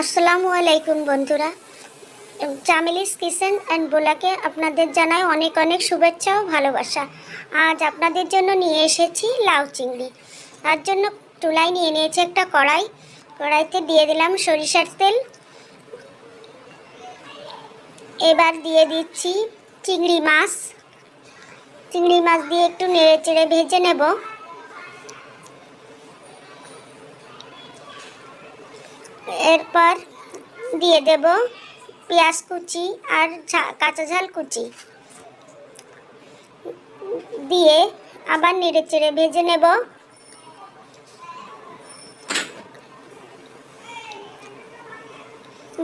আসসালামু আলাইকুম বন্ধুরা। চামেলিস কিচেন অ্যান্ড বোলাকে আপনাদের জানাই অনেক অনেক শুভেচ্ছা ও ভালোবাসা। আজ আপনাদের জন্য নিয়ে এসেছি লাউ চিংড়ি। তার জন্য চুলায় নিয়ে নিয়েছি একটা কড়াই। কড়াইতে দিয়ে দিলাম সরিষার তেল। এবার দিয়ে দিচ্ছি চিংড়ি মাছ। চিংড়ি মাছ দিয়ে একটু নেড়ে চেড়ে ভেজে নেব। এরপর দিয়ে দেব পেঁয়াজ কুচি আর কাঁচা ঝাল কুচি। দিয়ে আবার নেড়ে চেড়ে ভেজে নেব।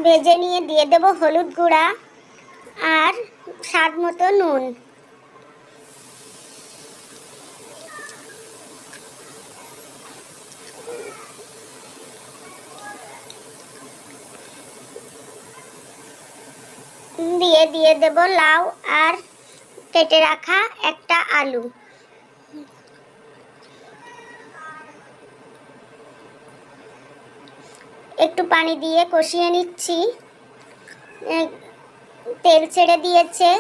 ভেজে নিয়ে দিয়ে দেব হলুদ গুঁড়া আর স্বাদ মতো নুন। দিয়ে দিয়ে দেব লাউ আর কেটে রাখা একটা আলু। একটু পানি দিয়ে কষিয়ে নিচ্ছি। তেল ছেড়ে দিয়েছে।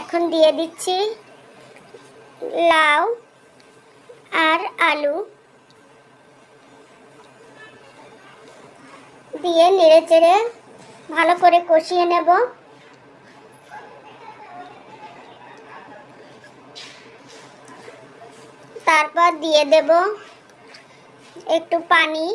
এখন দিয়ে দিচ্ছি লাউ আর আলু। দিয়ে নেড়ে চেড়ে ভালো করে কষিয়ে নেব। তারপর দিয়ে দেব একটু পানি।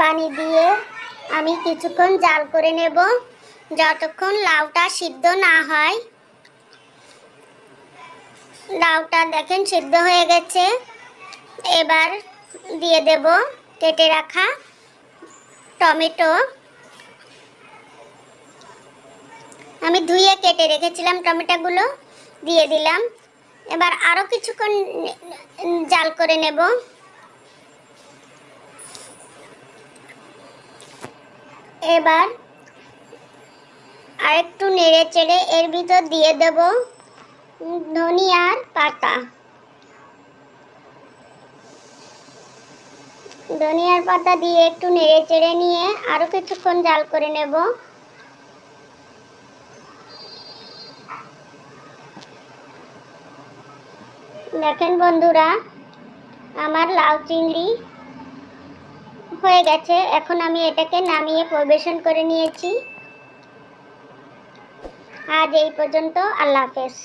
পানি দিয়ে আমি কিছুক্ষণ জাল করে নেব, যতক্ষণ লাউটা সিদ্ধ না হয়। লাউটা দেখেন, সিদ্ধ হয়ে গেছে। এবার দিয়ে দেব কেটে রাখা টমেটো। আমি ধুয়ে কেটে রেখেছিলাম টমেটোগুলো, দিয়ে দিলাম। এবার আরও কিছুক্ষণ জাল করে নেব। এবার আরেকটু নেড়ে চেড়ে এর ভিতর দিয়ে দেব। ধনিয়ার পাতা। ধনিয়ার পাতা দিয়ে একটু নেড়ে চেড়ে নিয়ে আরও কিছুক্ষণ জাল করে নেব। দেখেন বন্ধুরা, আমার লাউ চিংড়ি হয়ে গেছে। এখন আমি এটাকে নামিয়ে পরিবেশন করে নিয়েছি। আজ এই পর্যন্ত আল্লাহ হাফেজ।